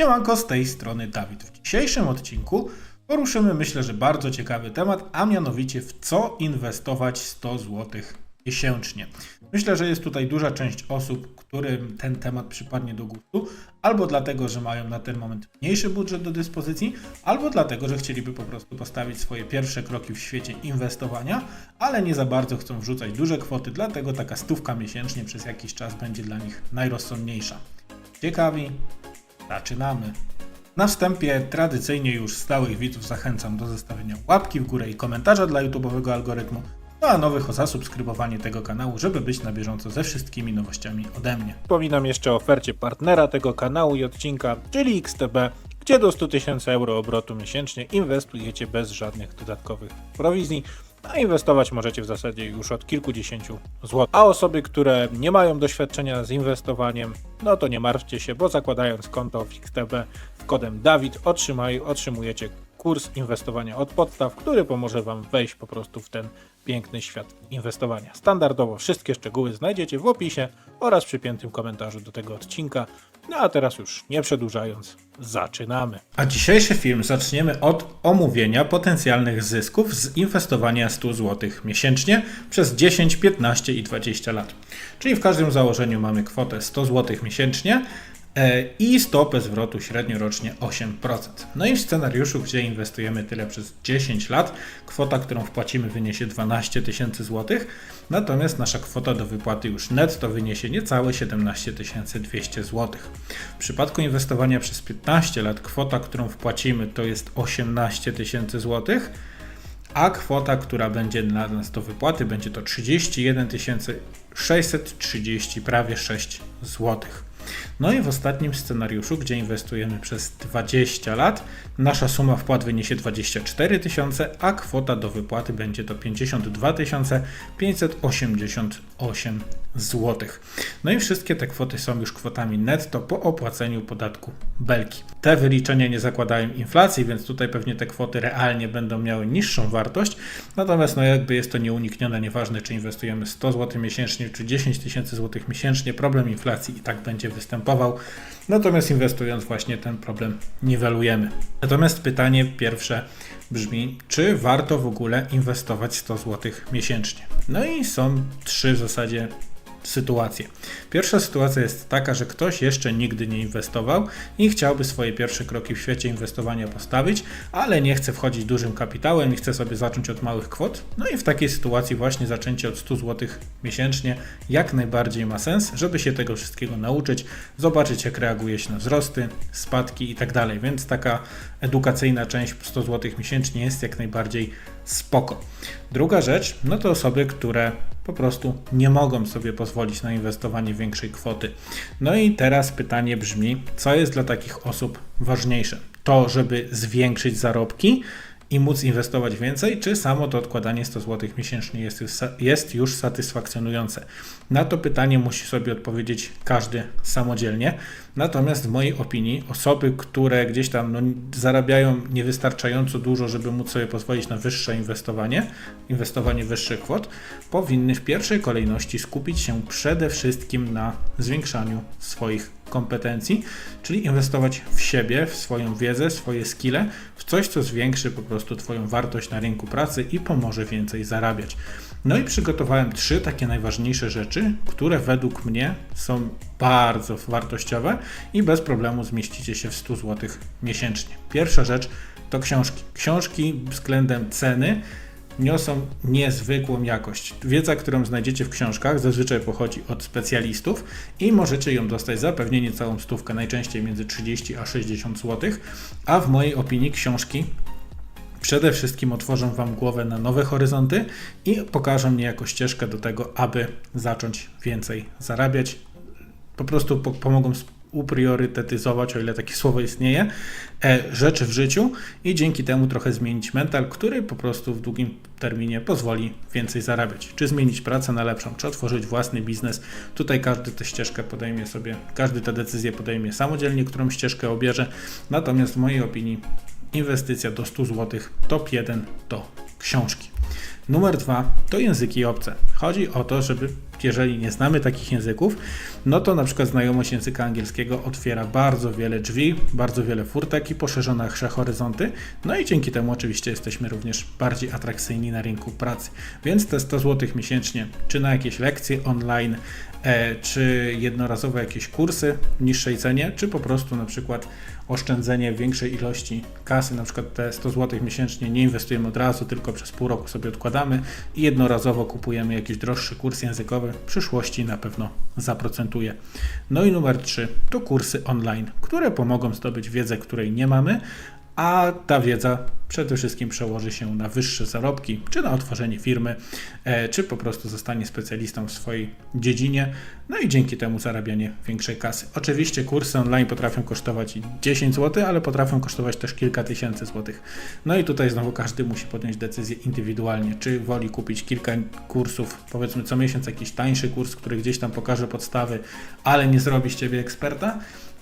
Siemanko, z tej strony Dawid. W dzisiejszym odcinku poruszymy myślę, że bardzo ciekawy temat, a mianowicie w co inwestować 100 zł miesięcznie. Myślę, że jest tutaj duża część osób, którym ten temat przypadnie do gustu, albo dlatego, że mają na ten moment mniejszy budżet do dyspozycji, albo dlatego, że chcieliby po prostu postawić swoje pierwsze kroki w świecie inwestowania, ale nie za bardzo chcą wrzucać duże kwoty, dlatego taka stówka miesięcznie przez jakiś czas będzie dla nich najrozsądniejsza. Ciekawi? Zaczynamy. Na wstępie tradycyjnie już stałych widzów zachęcam do zostawienia łapki w górę i komentarza dla YouTube'owego algorytmu, no a nowych o zasubskrybowanie tego kanału, żeby być na bieżąco ze wszystkimi nowościami ode mnie. Wspominam jeszcze o ofercie partnera tego kanału i odcinka, czyli XTB, gdzie do 100 tysięcy euro obrotu miesięcznie inwestujecie bez żadnych dodatkowych prowizji. A inwestować możecie w zasadzie już od kilkudziesięciu złotych. A osoby, które nie mają doświadczenia z inwestowaniem, no to nie martwcie się, bo zakładając konto w XTB kodem DAWID otrzymaj, otrzymujecie kurs inwestowania od podstaw, który pomoże Wam wejść po prostu w ten piękny świat inwestowania. Standardowo wszystkie szczegóły znajdziecie w opisie oraz przypiętym komentarzu do tego odcinka. No a teraz już nie przedłużając, zaczynamy. A dzisiejszy film zaczniemy od omówienia potencjalnych zysków z inwestowania 100 zł miesięcznie przez 10, 15 i 20 lat. Czyli w każdym założeniu mamy kwotę 100 zł miesięcznie i stopę zwrotu średnio rocznie 8%. No i w scenariuszu, gdzie inwestujemy tyle przez 10 lat, kwota, którą wpłacimy wyniesie 12 tysięcy złotych, natomiast nasza kwota do wypłaty już netto wyniesie niecałe 17 200 złotych. W przypadku inwestowania przez 15 lat kwota, którą wpłacimy to jest 18 tysięcy złotych, a kwota, która będzie dla nas do wypłaty, będzie to 31 630, prawie 6 złotych. No i w ostatnim scenariuszu, gdzie inwestujemy przez 20 lat, nasza suma wpłat wyniesie 24 tysiące, a kwota do wypłaty będzie to 52 588 zł. No i wszystkie te kwoty są już kwotami netto po opłaceniu podatku belki. Te wyliczenia nie zakładają inflacji, więc tutaj pewnie te kwoty realnie będą miały niższą wartość, natomiast no jakby jest to nieuniknione, nieważne czy inwestujemy 100 zł miesięcznie, czy 10 tysięcy złotych miesięcznie, problem inflacji i tak będzie występował, natomiast inwestując właśnie ten problem niwelujemy. Natomiast pytanie pierwsze brzmi, czy warto w ogóle inwestować 100 zł miesięcznie? No i są trzy w zasadzie sytuacje. Pierwsza sytuacja jest taka, że ktoś jeszcze nigdy nie inwestował i chciałby swoje pierwsze kroki w świecie inwestowania postawić, ale nie chce wchodzić dużym kapitałem i chce sobie zacząć od małych kwot. No i w takiej sytuacji właśnie zaczęcie od 100 zł miesięcznie jak najbardziej ma sens, żeby się tego wszystkiego nauczyć, zobaczyć jak reaguje się na wzrosty, spadki i tak. Więc taka edukacyjna część 100 zł miesięcznie jest jak najbardziej spoko. Druga rzecz, no to osoby, które po prostu nie mogą sobie pozwolić na inwestowanie większej kwoty. No i teraz pytanie brzmi, co jest dla takich osób ważniejsze? To, żeby zwiększyć zarobki, i móc inwestować więcej, czy samo to odkładanie 100 zł miesięcznie jest jest już satysfakcjonujące? Na to pytanie musi sobie odpowiedzieć każdy samodzielnie. Natomiast w mojej opinii osoby, które gdzieś tam no, zarabiają niewystarczająco dużo, żeby móc sobie pozwolić na wyższe inwestowanie, inwestowanie wyższych kwot, powinny w pierwszej kolejności skupić się przede wszystkim na zwiększaniu swoich kompetencji, czyli inwestować w siebie, w swoją wiedzę, swoje skille, w coś, co zwiększy po prostu Twoją wartość na rynku pracy i pomoże więcej zarabiać. No i przygotowałem trzy takie najważniejsze rzeczy, które według mnie są bardzo wartościowe i bez problemu zmieścicie się w 100 zł miesięcznie. Pierwsza rzecz to książki. Książki względem ceny niosą niezwykłą jakość. Wiedza, którą znajdziecie w książkach, zazwyczaj pochodzi od specjalistów i możecie ją dostać za pewnie niecałą stówkę, najczęściej między 30 a 60 zł, a w mojej opinii książki przede wszystkim otworzą Wam głowę na nowe horyzonty i pokażą niejako ścieżkę do tego, aby zacząć więcej zarabiać. Po prostu pomogą upriorytetyzować, o ile takie słowo istnieje, e, rzeczy w życiu i dzięki temu trochę zmienić mental, który po prostu w długim terminie pozwoli więcej zarabiać. Czy zmienić pracę na lepszą, czy otworzyć własny biznes. Tutaj każdy tę ścieżkę podejmie sobie, każdy tę decyzję podejmie samodzielnie, którą ścieżkę obierze. Natomiast w mojej opinii inwestycja do 100 zł, top 1 to książki. Numer dwa to języki obce. Chodzi o to, żeby jeżeli nie znamy takich języków, no to na przykład znajomość języka angielskiego otwiera bardzo wiele drzwi, bardzo wiele furtek i poszerza nasze horyzonty. No i dzięki temu oczywiście jesteśmy również bardziej atrakcyjni na rynku pracy. Więc te 100 zł miesięcznie, czy na jakieś lekcje online, e, czy jednorazowe jakieś kursy w niższej cenie, czy po prostu na przykład oszczędzenie większej ilości kasy, na przykład te 100 zł miesięcznie nie inwestujemy od razu, tylko przez pół roku sobie odkładamy i jednorazowo kupujemy jakiś droższy kurs językowy, przyszłości na pewno zaprocentuje. No i numer 3 to kursy online, które pomogą zdobyć wiedzę, której nie mamy, a ta wiedza przede wszystkim przełoży się na wyższe zarobki, czy na otworzenie firmy, e, czy po prostu zostanie specjalistą w swojej dziedzinie, no i dzięki temu zarabianie większej kasy. Oczywiście kursy online potrafią kosztować 10 zł, ale potrafią kosztować też kilka tysięcy złotych. No i tutaj znowu każdy musi podjąć decyzję indywidualnie, czy woli kupić kilka kursów, powiedzmy co miesiąc jakiś tańszy kurs, który gdzieś tam pokaże podstawy, ale nie zrobi z Ciebie eksperta,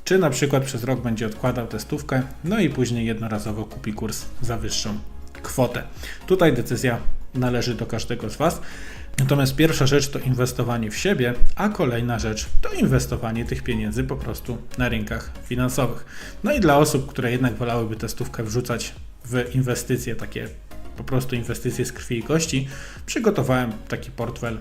czy na przykład przez rok będzie odkładał testówkę, no i później jednorazowo kupi kurs za wyższą kwotę. Tutaj decyzja należy do każdego z Was. Natomiast pierwsza rzecz to inwestowanie w siebie, a kolejna rzecz to inwestowanie tych pieniędzy po prostu na rynkach finansowych. No i dla osób, które jednak wolałyby testówkę wrzucać w inwestycje, takie po prostu inwestycje z krwi i kości, przygotowałem taki portfel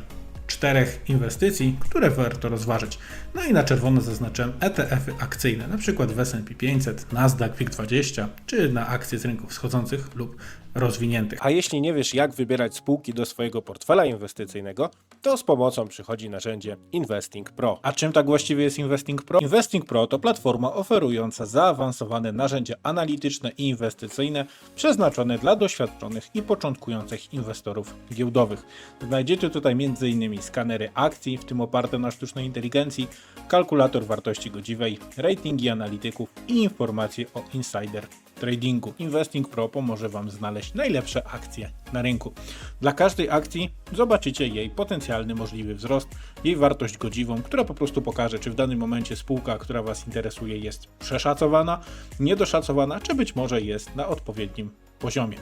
czterech inwestycji, które warto rozważyć. No i na czerwono zaznaczyłem ETF-y akcyjne, przykład w S&P 500, Nasdaq, WIG20, czy na akcje z rynków wschodzących lub rozwiniętych. A jeśli nie wiesz, jak wybierać spółki do swojego portfela inwestycyjnego, to z pomocą przychodzi narzędzie Investing Pro. A czym tak właściwie jest Investing Pro? Investing Pro to platforma oferująca zaawansowane narzędzia analityczne i inwestycyjne przeznaczone dla doświadczonych i początkujących inwestorów giełdowych. Znajdziecie tutaj m.in. skanery akcji, w tym oparte na sztucznej inteligencji, kalkulator wartości godziwej, ratingi analityków i informacje o insider tradingu. Investing Pro pomoże Wam znaleźć najlepsze akcje na rynku. Dla każdej akcji zobaczycie jej potencjalny możliwy wzrost, jej wartość godziwą, która po prostu pokaże, czy w danym momencie spółka, która Was interesuje, jest przeszacowana, niedoszacowana, czy być może jest na odpowiednim poziomie.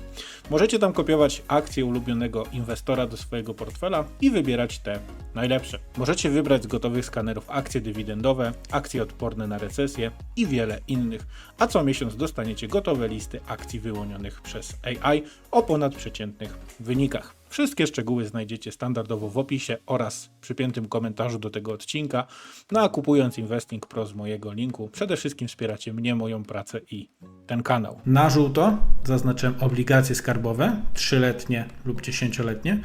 Możecie tam kopiować akcje ulubionego inwestora do swojego portfela i wybierać te najlepsze. Możecie wybrać z gotowych skanerów akcje dywidendowe, akcje odporne na recesję i wiele innych, a co miesiąc dostaniecie gotowe listy akcji wyłonionych przez AI o ponadprzeciętnych wynikach. Wszystkie szczegóły znajdziecie standardowo w opisie oraz przypiętym komentarzu do tego odcinka. No a kupując Investing Pro z mojego linku, przede wszystkim wspieracie mnie, moją pracę i ten kanał. Na żółto zaznaczyłem obligacje skarbowe, 3-letnie lub 10-letnie.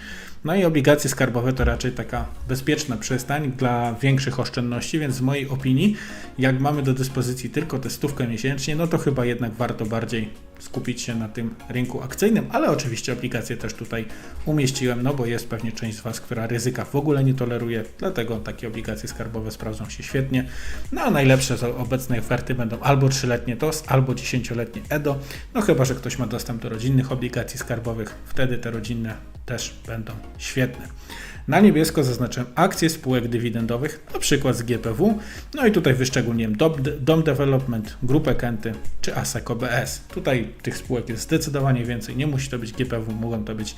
No i obligacje skarbowe to raczej taka bezpieczna przystań dla większych oszczędności, więc w mojej opinii, jak mamy do dyspozycji tylko tę stówkę miesięcznie, no to chyba jednak warto bardziej skupić się na tym rynku akcyjnym, ale oczywiście obligacje też tutaj umieściłem, no bo jest pewnie część z Was, która ryzyka w ogóle nie toleruje, dlatego takie obligacje skarbowe sprawdzą się świetnie. No a najlepsze z obecnej oferty będą albo 3-letnie TOS, albo 10-letnie EDO, no chyba, że ktoś ma dostęp do rodzinnych obligacji skarbowych, wtedy te rodzinne też będą świetne. Na niebiesko zaznaczyłem akcje spółek dywidendowych, na przykład z GPW. No i tutaj wyszczególniłem Dom, Development, Grupę Kenty czy ASECO BS. Tutaj tych spółek jest zdecydowanie więcej. Nie musi to być GPW, mogą to być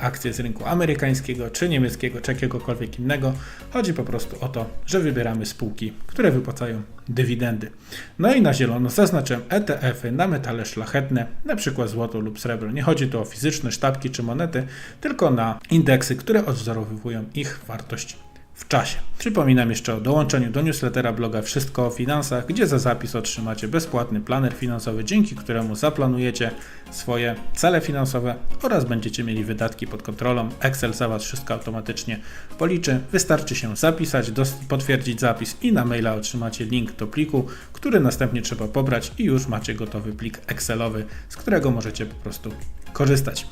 akcje z rynku amerykańskiego, czy niemieckiego, czy jakiegokolwiek innego. Chodzi po prostu o to, że wybieramy spółki, które wypłacają dywidendy. No i na zielono zaznaczyłem ETF-y na metale szlachetne, przykład złoto lub srebro. Nie chodzi tu o fizyczne sztabki czy monety, tylko na indeksy, które odwzorowują ich wartość w czasie. Przypominam jeszcze o dołączeniu do newslettera bloga Wszystko o Finansach, gdzie za zapis otrzymacie bezpłatny planer finansowy, dzięki któremu zaplanujecie swoje cele finansowe oraz będziecie mieli wydatki pod kontrolą. Excel za Was wszystko automatycznie policzy. Wystarczy się zapisać, potwierdzić zapis i na maila otrzymacie link do pliku, który następnie trzeba pobrać i już macie gotowy plik Excelowy, z którego możecie po prostu korzystać.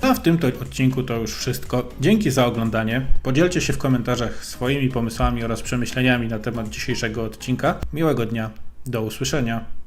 A w tym to odcinku to już wszystko. Dzięki za oglądanie. Podzielcie się w komentarzach swoimi pomysłami oraz przemyśleniami na temat dzisiejszego odcinka. Miłego dnia. Do usłyszenia.